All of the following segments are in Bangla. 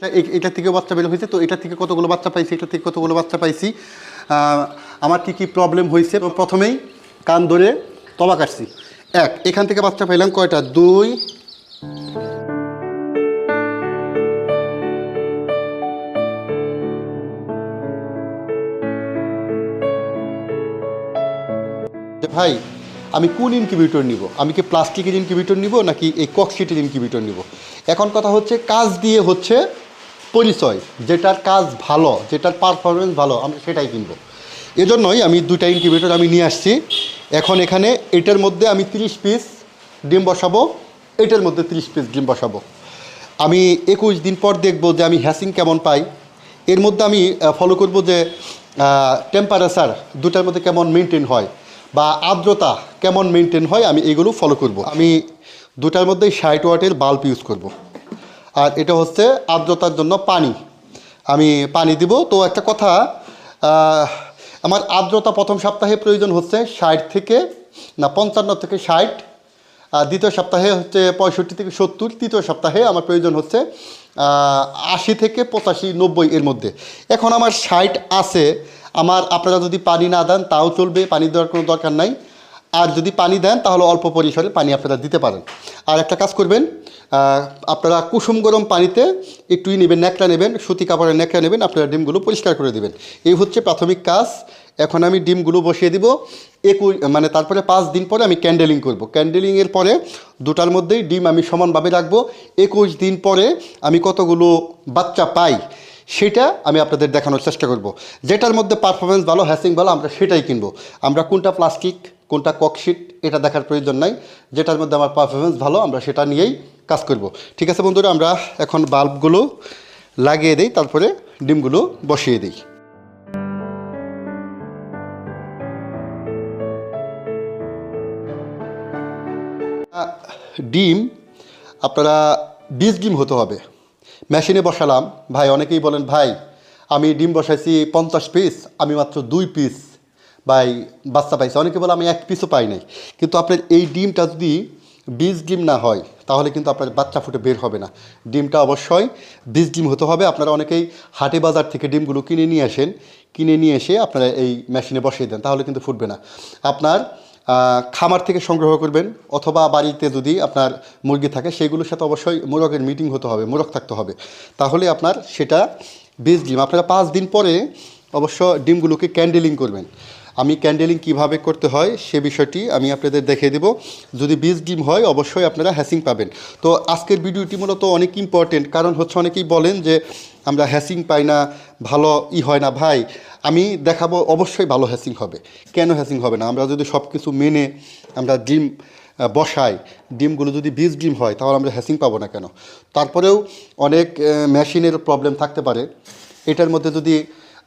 এটা- থেকে বাচ্চা বের হয়েছে, তো এটা থেকে কতগুলো বাচ্চা পাইছি, এটা থেকে কতগুলো বাচ্চা পাইছি আমার কি কি প্রবলেম হয়েছে প্রথমেই কান ধরে তবা কাটছি। এক, এখান থেকে বাচ্চা পাইলাম কয়টা? দুই। ভাই, আমি কোন ইনকিউবেটর নিব? আমি কি প্লাস্টিকের ইনকিউবেটর নিব, নাকি এই কক্সিটের ইনকিউবেটর নিব? এখন কথা হচ্ছে, কাজ দিয়ে হচ্ছে পরিচয়, যেটার কাজ ভালো, যেটার পারফরমেন্স ভালো, আমরা সেটাই কিনবো। এজন্যই আমি দুইটা ইনকিউবেটর আমি নিয়ে আসছি। এখন এখানে এটার মধ্যে আমি 30 পিস ডিম বসাবো, এটার মধ্যে 30 পিস ডিম বসাবো। আমি একুশ দিন পর দেখব যে আমি হ্যাসিং কেমন পাই। এর মধ্যে আমি ফলো করব যে টেম্পারেচার দুটার মধ্যে কেমন মেনটেন হয় বা আর্দ্রতা কেমন মেনটেন হয়, আমি এগুলো ফলো করব। আমি দুটার মধ্যেই ষাট ওয়াটের বাল্ব ইউজ করব। আর এটা হচ্ছে আর্দ্রতার জন্য পানি। আমি পানি দিব। তো একটা কথা আমার আর্দ্রতা প্রথম সপ্তাহে প্রয়োজন হচ্ছে ষাট থেকে, না, পঞ্চান্ন থেকে ষাট। দ্বিতীয় সপ্তাহে হচ্ছে পঁয়ষট্টি থেকে সত্তর। তৃতীয় সপ্তাহে আমার প্রয়োজন হচ্ছে আশি থেকে পঁচাশি, নব্বই এর মধ্যে। এখন আমার ষাট আছে। আমার, আপনারা যদি পানি না দেন, তাও চলবে। পানি দেওয়ার কোনো দরকার নাই। আর যদি পানি দেন, তাহলে অল্প পরিসরে পানি আপনারা দিতে পারেন। আর একটা কাজ করবেন আপনারা কুসুম গরম পানিতে একটুই নেবেন, ন্যাকড়া নেবেন, সুতি কাপড়ের ন্যাকড়া নেবেন, আপনারা ডিমগুলো পরিষ্কার করে দেবেন। এই হচ্ছে প্রাথমিক কাজ। এখন আমি ডিমগুলো বসিয়ে দিব। একুশ মানে তারপরে পাঁচ দিন পরে আমি ক্যান্ডেলিং করব। ক্যান্ডেলিংয়ের পরে দুটার মধ্যেই ডিম আমি সমানভাবে রাখব। একুশ দিন পরে আমি কতগুলো বাচ্চা পাই, সেটা আমি আপনাদের দেখানোর চেষ্টা করব। যেটার মধ্যে পারফরমেন্স ভালো হ্যাসিং ভালো, আমরা সেটাই কিনবো। আমরা কোনটা প্লাস্টিক কোনটা ককশিট এটা দেখার প্রয়োজন নাই। যেটার মধ্যে আমার পারফরমেন্স ভালো, আমরা সেটা নিয়েই কাজ করব। ঠিক আছে বন্ধুরা, আমরা এখন বাল্বগুলো লাগিয়ে দিই, তারপরে ডিমগুলো বসিয়ে দিই। ডিম, আপনারা বিশ ডিম হতে হবে। মেশিনে বসালাম। ভাই, অনেকেই বলেন, ভাই, আমি ডিম বসাইছি পঞ্চাশ পিস আমি মাত্র দুই পিস ভাই বাচ্চা পাইছি। অনেকে বলে, আমি এক পিসও পাই নাই। কিন্তু আপনার এই ডিমটা যদি বীজ ডিম না হয়, তাহলে কিন্তু আপনার বাচ্চা ফুটে বের হবে না। ডিমটা অবশ্যই বীজ ডিম হতে হবে। আপনারা অনেকেই হাটে বাজার থেকে ডিমগুলো কিনে নিয়ে আসেন। কিনে নিয়ে এসে আপনারা এই মেশিনে বসিয়ে দেন, তাহলে কিন্তু ফুটবে না। আপনার খামার থেকে সংগ্রহ করবেন, অথবা বাড়িতে যদি আপনার মুরগি থাকে, সেগুলোর সাথে অবশ্যই মোরগের মিটিং হতে হবে, মোরগ থাকতে হবে। তাহলে আপনার সেটা বীজ ডিম। আপনারা পাঁচ দিন পরে অবশ্য ডিমগুলোকে ক্যান্ডেলিং করবেন। আমি ক্যান্ডেলিং কীভাবে করতে হয়, সে বিষয়টি আমি আপনাদের দেখিয়ে দেব। যদি বীজ ডিম হয়, অবশ্যই আপনারা হ্যাসিং পাবেন। তো আজকের ভিডিওটি মূলত অনেক ইম্পর্টেন্ট কারণ হচ্ছে অনেকেই বলেন যে, আমরা হ্যাসিং পাই না, ভালো ই হয় না। ভাই, আমি দেখাবো অবশ্যই ভালো হ্যাসিং হবে। কেন হ্যাসিং হবে না? আমরা যদি সব কিছু মেনে আমরা ডিম বসাই, ডিমগুলো যদি বীজ ডিম হয়, তাহলে আমরা হ্যাসিং পাবো না কেন? তারপরেও অনেক মেশিনের প্রবলেম থাকতে পারে। এটার মধ্যে যদি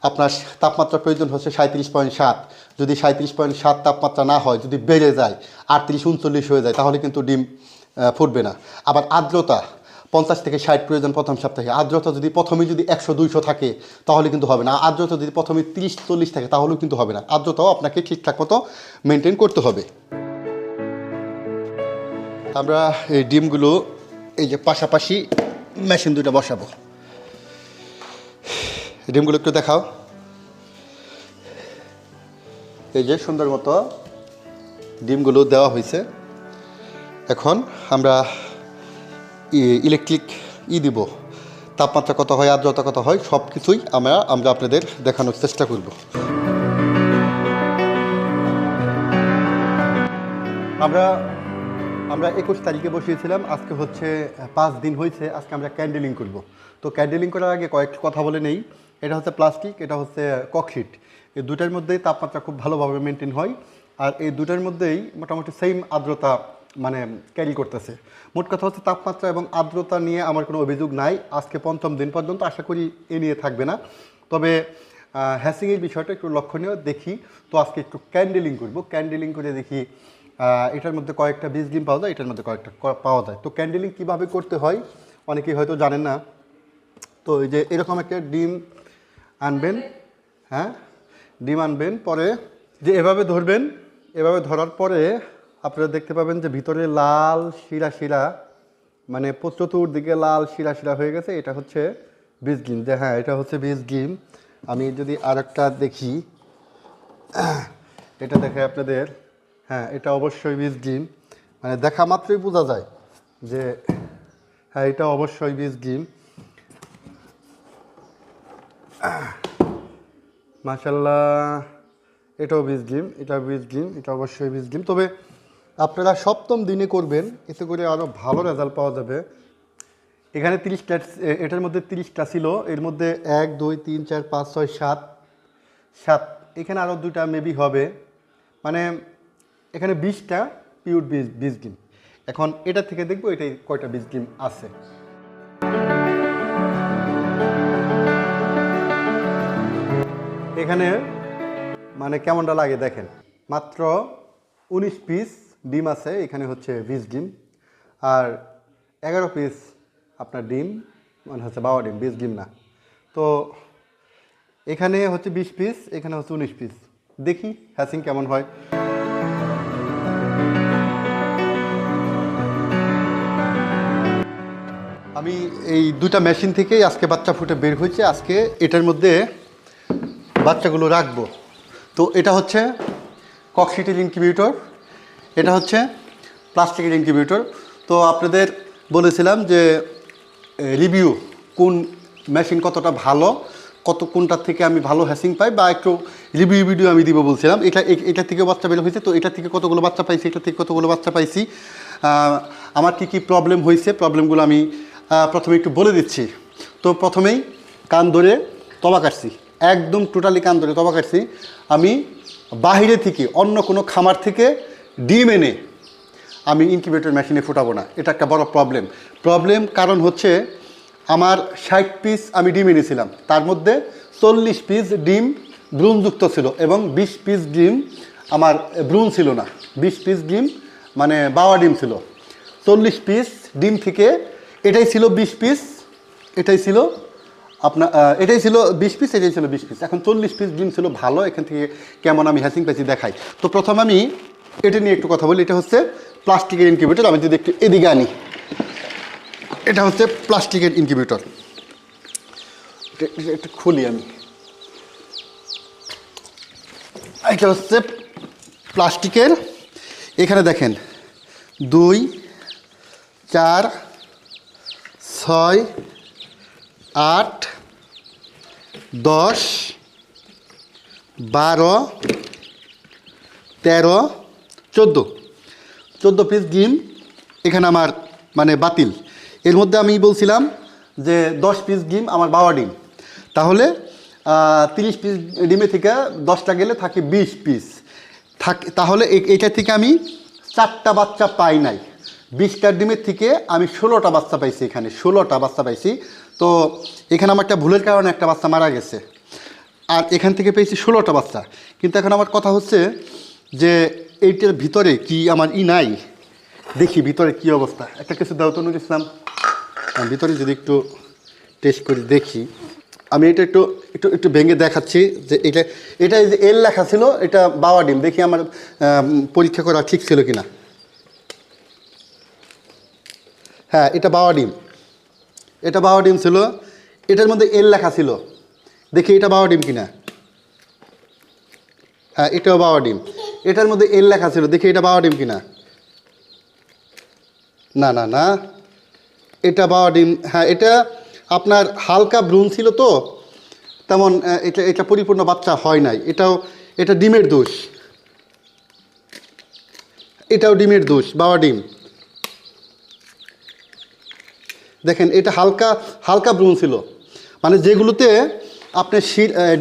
আপনার তাপমাত্রা প্রয়োজন হচ্ছে সাঁত্রিশ পয়েন্ট সাত। যদি সাঁত্রিশ পয়েন্ট সাত তাপমাত্রা না হয়, যদি বেড়ে যায়, আটত্রিশ উনচল্লিশ হয়ে যায়, তাহলে কিন্তু ডিম ফুটবে না। আবার আর্দ্রতা, পঞ্চাশ থেকে ষাট প্রয়োজন প্রথম সপ্তাহে। আর্দ্রতা যদি প্রথমে যদি একশো দুইশো থাকে, তাহলে কিন্তু হবে না। আর্দ্রতা যদি প্রথমে তিরিশ চল্লিশ থাকে, তাহলেও কিন্তু হবে না। আর্দ্রতাও আপনাকে ঠিকঠাক মতো মেনটেন করতে হবে। আমরা এই ডিমগুলো এই যে পাশাপাশি মেশিন দুটো বসাবো। ডিমগুলো একটু দেখাও। এই যে সুন্দর মতো ডিমগুলো দেওয়া হয়েছে। এখন আমরা ইলেকট্রিক ই দিব। তাপমাত্রা কত হয়, আর্দ্রতা কত হয় সব কিছুই আমরা আমরা আপনাদের দেখানোর চেষ্টা করব। আমরা আমরা একুশ তারিখে বসিয়েছিলাম, আজকে হচ্ছে পাঁচ দিন হয়েছে, আজকে আমরা ক্যান্ডেলিং করব। তো ক্যান্ডেলিং করার আগে কয়েকটি কথা বলে নেই। এটা হচ্ছে প্লাস্টিক, এটা হচ্ছে ককশিট। এই দুটার মধ্যেই তাপমাত্রা খুব ভালোভাবে মেনটেন হয়। আর এই দুটার মধ্যেই মোটামুটি সেম আর্দ্রতা মানে ক্যারি করতেছে। মোট কথা হচ্ছে তাপমাত্রা এবং আর্দ্রতা নিয়ে আমার কোনো অভিযোগ নাই। আজকে পঞ্চম দিন পর্যন্ত আশা করি এ নিয়ে থাকবে না। তবে হ্যাসিংয়ের বিষয়টা একটু লক্ষণীয় দেখি। তো আজকে একটু ক্যান্ডেলিং করব। ক্যান্ডেলিং করে দেখি এটার মধ্যে কয়েকটা বীজ ডিম পাওয়া যায়, এটার মধ্যে কয়েকটা পাওয়া যায়। তো ক্যান্ডেলিং কীভাবে করতে হয়? অনেকেই হয়তো জানেন না। তো এই যে এরকম একটা ডিম আনবেন হ্যাঁ? ডিম আনবেন, পরে যে এভাবে ধরবেন, এভাবে ধরার পরে আপনারা দেখতে পাবেন যে ভিতরে লাল শিরা শিরা মানে চতুর্দিকে লাল শিরা শিরা হয়ে গেছে। এটা হচ্ছে বীজ ডিম। যে হ্যাঁ এটা হচ্ছে বীজ ডিম। আমি যদি আরেকটা দেখি, এটা দেখে আপনাদের হ্যাঁ এটা অবশ্যই বীজ ডিম। মানে দেখা মাত্রই বোঝা যায় যে হ্যাঁ এটা অবশ্যই বীজ ডিম। মাশাল্লাহ এটাও বীজ ডিম, এটা বীজ ডিম, এটা অবশ্যই বীজ ডিম। তবে আপনারা সপ্তম দিনে করবেন, এতে করে আরও ভালো রেজাল্ট পাওয়া যাবে। এখানে তিরিশটা এটার মধ্যে তিরিশটা ছিল, এর মধ্যে এক, দুই, তিন, চার, পাঁচ, ছয়, সাত সাত, এখানে আরও দুইটা মেবি হবে। মানে এখানে বিশটা পিওর বীজ বীজ ডিম। এখন এটা থেকে দেখব এটাই কয়টা বীজ ডিম আছে। এখানে মানে কেমনটা লাগে দেখেন। মাত্র উনিশ পিস ডিম আছে, এখানে হচ্ছে বিশ ডিম। আর এগারো পিস আপনার ডিম মানে হচ্ছে বাবা ডিম, বিশ ডিম না। তো এখানে হচ্ছে বিশ পিস এখানে হচ্ছে উনিশ পিস দেখি হ্যাসিং কেমন হয়। আমি এই দুটা মেশিন থেকেই আজকে বাচ্চা ফুটে বের হয়েছে। আজকে এটার মধ্যে বাচ্চাগুলো রাখব। তো এটা হচ্ছে কক্সিটের ইনকিউবেটর, এটা হচ্ছে প্লাস্টিকের ইনকিউবেটর। তো আপনাদের বলেছিলাম যে রিভিউ কোন মেশিন কতটা ভালো, কত কোনটার থেকে আমি ভালো হ্যাসিং পাই বা একটু রিভিউ ভিডিও আমি দিব বলছিলাম। এটা এটা থেকে বাচ্চা বের হয়েছে, তো এটা থেকে কতগুলো বাচ্চা পাইছি, এটা থেকে কতগুলো বাচ্চা পাইছি আমার কী কী প্রবলেম হয়েছে প্রবলেমগুলো আমি প্রথমে একটু বলে দিচ্ছি। তো প্রথমেই কান ধরে তবা কাটছি। একদম টোটালি কান ধরে তবা কাটছি। আমি বাহিরে থেকে, অন্য কোনো খামার থেকে ডিম এনে আমি ইনকিউবেটর মেশিনে ফুটাবো না। এটা একটা বড় প্রবলেম প্রবলেম কারণ হচ্ছে আমার ষাট পিস আমি ডিম এনেছিলাম। তার মধ্যে চল্লিশ পিস ডিম ব্রুনযুক্ত ছিল এবং বিশ পিস ডিম আমার ব্রুন ছিল না। বিশ পিস ডিম মানে বাওয়া ডিম ছিল। চল্লিশ পিস ডিম থেকে এটাই ছিল বিশ পিস এটাই ছিল আপনার এটাই ছিল বিশ পিস এটাই ছিল বিশ পিস এখন চল্লিশ পিস ডিম ছিল ভালো, এখান থেকে কেমন আমি হ্যাসিং পেয়েছি দেখাই। তো প্রথম আমি এটা নিয়ে একটু কথা বলি, এটা হচ্ছে প্লাস্টিকের ইনকিউবেটর আমি যদি একটু এদিকে আনি, এটা হচ্ছে প্লাস্টিকের ইনকিউবেটর একটু খুলি আমি। এটা হচ্ছে প্লাস্টিকের, এখানে দেখেন, দুই, চার, ছয় আট, দশ, বারো, তেরো, চোদ্দ। চোদ্দ পিস ডিম, এখানে আমার মানে বাতিল। এর মধ্যে আমি বলছিলাম যে দশ পিস ডিম আমার বাবা ডিম। তাহলে তিরিশ পিস ডিমে থেকে দশটা গেলে থাকে বিশ পিস থাক, তাহলে এটা থেকে আমি চারটা বাচ্চা পাই নাই। বিশটা ডিমের থেকে আমি ষোলোটা বাচ্চা পাইছি এখানে, ষোলোটা বাচ্চা পাইছি। তো এখানে আমার একটা ভুলের কারণে একটা বাচ্চা মারা গেছে। আর এখান থেকে পেয়েছি ষোলোটা বাচ্চা। কিন্তু এখন আমার কথা হচ্ছে যে এইটার ভিতরে কি আমার ই নাই? দেখি ভিতরে কি অবস্থা। একটা কিছু দাও তো নুর ইসলাম। ভিতরে যদি একটু টেস্ট করে, দেখি। আমি এটা একটু একটু একটু ভেঙে দেখাচ্ছি যে এটা এটা যে এল লেখা ছিল, এটা বাবা ডিম। দেখি আমার পরীক্ষা করা ঠিক ছিল কিনা। হ্যাঁ এটা বাবা ডিম। এটা বাবা ডিম ছিল, এটার মধ্যে এল লেখা ছিল। দেখি এটা বাবা ডিম কিনা। হ্যাঁ এটাও বাবা ডিম। এটার মধ্যে এল লেখা ছিল, দেখি এটা বাবা ডিম কিনা। না না না। এটা বাবা ডিম হ্যাঁ এটা আপনার হালকা ভ্রূণ ছিল তো, তেমন এটা এটা পরিপূর্ণ বাচ্চা হয় নাই। এটাও, এটা ডিমের দোষ। এটাও ডিমের দোষ বাবা ডিম। দেখেন, এটা হালকা হালকা ব্রুন ছিল। মানে যেগুলোতে আপনার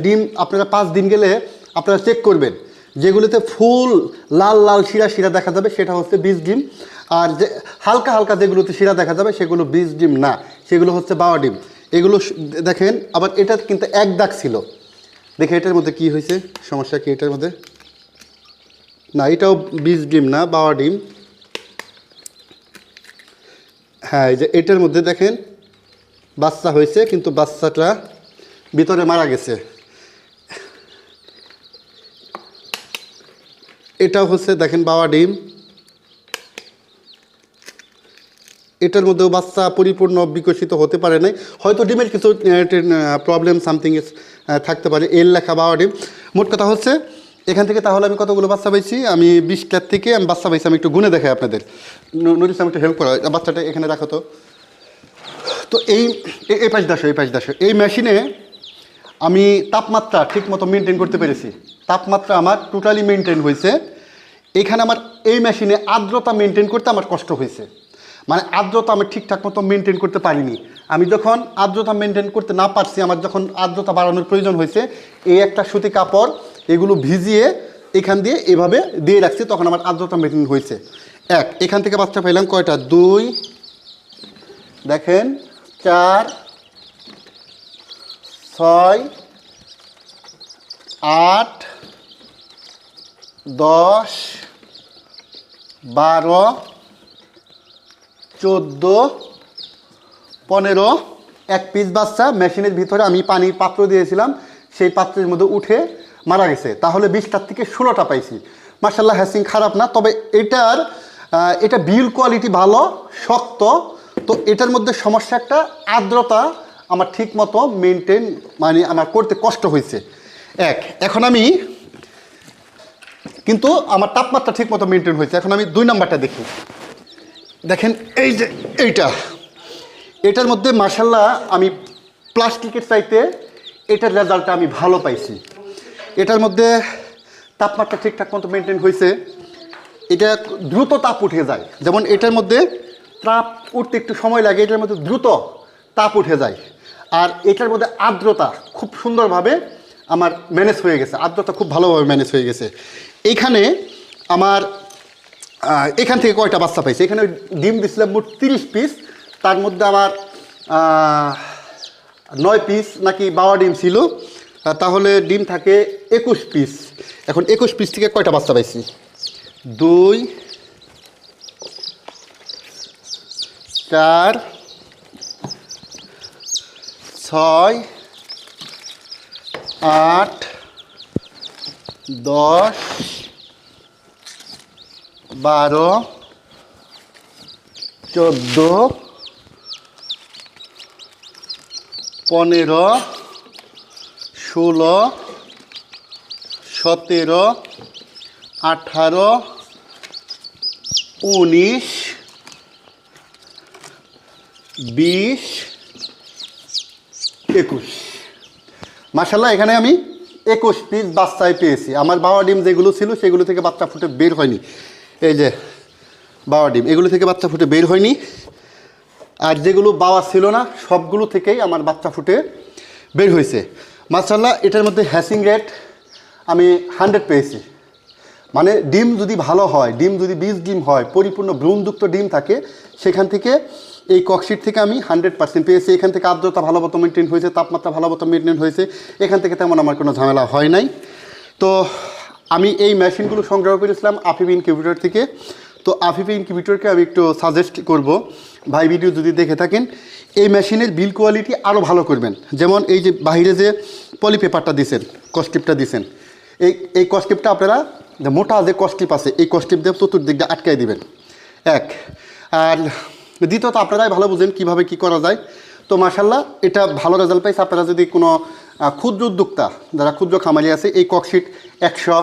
ডিম আপনারা পাঁচ দিন গেলে আপনারা চেক করবেন। যেগুলোতে ফুল, লাল লাল শিরা শিরা দেখা যাবে, সেটা হচ্ছে বীজ ডিম। আর যে, হালকা হালকা যেগুলোতে শিরা দেখা যাবে, সেগুলো বীজ ডিম না। সেগুলো হচ্ছে বাওয়া ডিম। এগুলো দেখেন, আবার এটা কিন্তু এক দাগ ছিল। দেখে এটার মধ্যে কি হয়েছে? সমস্যা কি এটার মধ্যে? না, এটাও বীজ ডিম না, বাওয়া ডিম। হ্যাঁ এই যে এটার মধ্যে দেখেন বাচ্চা হয়েছে, কিন্তু বাচ্চাটা ভিতরে মারা গেছে। এটাও হচ্ছে, দেখেন বাবা ডিম। এটার মধ্যেও বাচ্চা পরিপূর্ণ বিকশিত হতে পারে নাই। হয়তো ডিমের কিছু প্রবলেম সামথিং থাকতে পারে। এর লেখা বাবা ডিম। মোট কথা হচ্ছে এখান থেকে তাহলে আমি কতগুলো বাচ্চা পাইছি? আমি বিশটার থেকে আমি বাচ্চা পাইছি, আমি একটু গুনে দেখাই আপনাদের। নোটিস আমি একটু হেল্প করা বাচ্চাটা এখানে রাখো তো। তো এই এই পাশ দাসো এই পাশ দাসো। এই মেশিনে আমি তাপমাত্রা ঠিক মতো মেনটেন করতে পেরেছি। তাপমাত্রা আমার টোটালি মেনটেন হয়েছে। এখানে আমার এই মেশিনে আর্দ্রতা মেনটেন করতে আমার কষ্ট হয়েছে। মানে আর্দ্রতা আমি ঠিকঠাক মতো মেনটেন করতে পারিনি। আমি যখন আর্দ্রতা মেনটেন করতে না পারছি, আমার যখন আর্দ্রতা বাড়ানোর প্রয়োজন হয়েছে, এই একটা সুতি কাপড় এগুলো ভিজিয়ে এখান দিয়ে এভাবে দিয়ে রাখছি, তখন আমার আর্দ্রতা মেনটেন হয়েছে। এক, এখান থেকে বাচ্চা পাইলাম কয়টা? দুই, দেখেন, চার, ছয়, আট, দশ, বারো, চোদ্দ, পনেরো। এক পিস বাচ্চা মেশিনের ভিতরে আমি পানির পাত্র দিয়েছিলাম, সেই পাত্রের মধ্যে উঠে মারা গেছে। তাহলে বিশটার থেকে ষোলোটা পাইছি। মার্শাল্লাহ হ্যাসিং খারাপ না, তবে এটার এটা বিল কোয়ালিটি ভালো, শক্ত। তো এটার মধ্যে সমস্যা একটা, আর্দ্রতা আমার ঠিক মতো মেনটেন মানে আমার করতে কষ্ট হয়েছে। এক, এখন আমি কিন্তু আমার তাপমাত্রা ঠিক মতো মেনটেন হয়েছে। এখন আমি দুই নাম্বারটা দেখি। দেখেন, এই যে এইটা। এটার মধ্যে মার্শাল্লাহ আমি প্লাস্টিকের চাইতে এটার রেজাল্টটা আমি ভালো পাইছি। এটার মধ্যে তাপমাত্রা ঠিকঠাক মতো মেনটেন হয়েছে এটা দ্রুত তাপ উঠে যায়। যেমন এটার মধ্যে তাপ উঠতে একটু সময় লাগে, এটার মধ্যে দ্রুত তাপ উঠে যায়। আর এটার মধ্যে আর্দ্রতা খুব সুন্দরভাবে আমার ম্যানেজ হয়ে গেছে। আর্দ্রতা খুব ভালোভাবে ম্যানেজ হয়ে গেছে। এইখানে আমার এখান থেকে কয়টা বাচ্চা পাইছে? এখানে ডিম দিছিলাম মোট তিরিশ পিস তার মধ্যে আমার নয় পিস নাকি বাবা ডিম ছিল। তাহলে ডিম থাকে একুশ পিস এখন একুশ পিস থেকে কয়টা বাচ্চা পাইছি? দুই, চার, ছয়, আট, দশ, বারো, চোদ্দ, পনেরো ষোলো, সতেরো, আঠারো, উনিশ, বিশ, একুশ। মাসাল্লাহ এখানে আমি একুশ পিস বাচ্চায় পেয়েছি। আমার বাবা ডিম যেগুলো ছিল, সেগুলো থেকে বাচ্চা ফুটে বের হয়নি। এই যে বাবা ডিম, এগুলো থেকে বাচ্চা ফুটে বের হয়নি। আর যেগুলো বাবা ছিল না, সবগুলো থেকেই আমার বাচ্চা ফুটে বের হয়েছে। মাসাল্লাহ এটার মধ্যে হ্যাসিং রেট আমি হান্ড্রেড পেয়েছি। মানে ডিম যদি ভালো হয়, ডিম যদি বীজ ডিম হয়, পরিপূর্ণ ভ্রূণযুক্ত ডিম থাকে, সেখান থেকে এই ককশিট থেকে আমি হান্ড্রেড পার্সেন্ট পেয়েছি। এখান থেকে আর্দ্রতা ভালো মতো মেনটেন হয়েছে, তাপমাত্রা ভালো মতো মেনটেন হয়েছে, এখান থেকে তেমন আমার কোনো ঝামেলা হয় নাই। তো আমি এই মেশিনগুলো সংগ্রহ করেছিলাম আফিফ ইনকিউবেটর থেকে। তো আফিফ ইনকিউবেটরকে আমি একটু সাজেস্ট করব ভাই ভিডিও যদি দেখে থাকেন, এই মেশিনের বিল কোয়ালিটি আরও ভালো করবেন। যেমন এই যে বাইরে যে পলি পেপারটা দিছেন কস্টিপটা দিছেন, এই এই কস্টিপটা আপনারা মোটা যে কস্টিপ আছে, এই কস্টিপ দিয়ে চতুর্দিক দিয়ে আটকাই দিবেন। এক, আর দ্বিতীয়ত আপনারাই ভালো বুঝেন কীভাবে কি করা যায়। তো মাসাল্লাহ এটা ভালো রেজাল্ট পাইছে। আপনারা যদি কোনো ক্ষুদ্র উদ্যোক্তা, যারা ক্ষুদ্র খামারি আছে, এই ককশিট একশো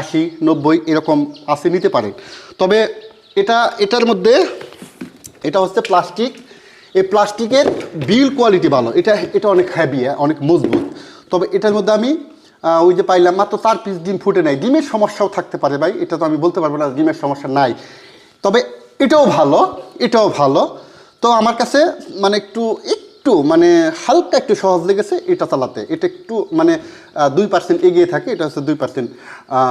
আশি, নব্বই এরকম আছে নিতে পারেন তবে এটা, এটার মধ্যে এটা হচ্ছে প্লাস্টিক। এই প্লাস্টিকের বিল কোয়ালিটি ভালো। এটা এটা অনেক হ্যাভি অনেক মজবুত। তবে এটার মধ্যে আমি ওই যে পাইলাম মাত্র চার পিস ডিম ফুটে নাই। ডিমের সমস্যাও থাকতে পারে ভাই, এটা তো আমি বলতে পারব না ডিমের সমস্যা নাই। তবে এটাও ভালো এটাও ভালো। তো আমার কাছে মানে একটু একটু মানে হালকা একটু সহজ লেগেছে এটা চালাতে। এটা একটু মানে দুই পার্সেন্ট এগিয়ে থাকে, এটা হচ্ছে দুই পার্সেন্ট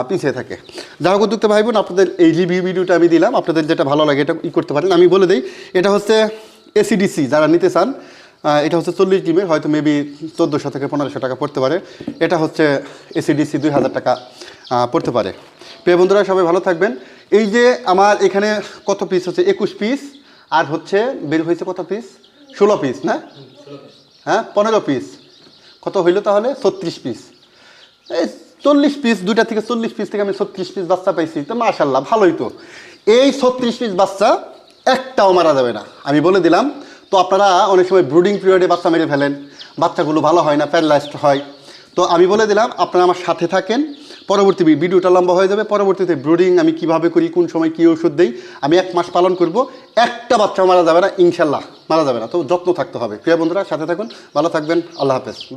পিছিয়ে থাকে। যা হোক, উদ্যোক্তা ভাই বোন আপনাদের এই রিভিউ ভিডিওটা আমি দিলাম। আপনাদের যেটা ভালো লাগে এটা ই করতে পারেন। আমি বলে দিই, এটা হচ্ছে এসিডিসি যারা নিতে চান এটা হচ্ছে চল্লিশ ডিমের, হয়তো মেবি চোদ্দোশো থেকে পনেরোশো টাকা পড়তে পারে। এটা হচ্ছে এসিডিসি দুই হাজার টাকা পড়তে পারে। প্রিয় বন্ধুরা, সবাই ভালো থাকবেন। এই যে আমার এখানে কত পিস হচ্ছে? একুশ পিস আর হচ্ছে, বের হয়েছে কত পিস ষোলো পিস না? হ্যাঁ পনেরো পিস কত হইল তাহলে? ছত্রিশ পিস এই চল্লিশ পিস দুইটা থেকে চল্লিশ পিস থেকে আমি ছত্রিশ পিস বাচ্চা পাইছি। তো মাশাল্লাহ ভালোই তো। এই ছত্রিশ পিস বাচ্চা একটাও মারা যাবে না। আমি বলে দিলাম, তো আপনারা অনেক সময় ব্রুডিং পিরিয়ডে বাচ্চা মেরে ফেলেন। বাচ্চাগুলো ভালো হয় না প্যারালাইজড হয়। তো আমি বলে দিলাম, আপনারা আমার সাথে থাকেন। পরবর্তী ভিডিওটা লম্বা হয়ে যাবে। পরবর্তীতে ব্রুডিং আমি কীভাবে করি, কোন সময় কী ওষুধ দিই, আমি এক মাস পালন করব। একটা বাচ্চা মারা যাবে না, ইনশাল্লাহ মারা যাবে না। তো যত্ন থাকতে হবে। প্রিয় বন্ধুরা, সাথে থাকুন, ভালো থাকবেন, আল্লাহ হাফেজ।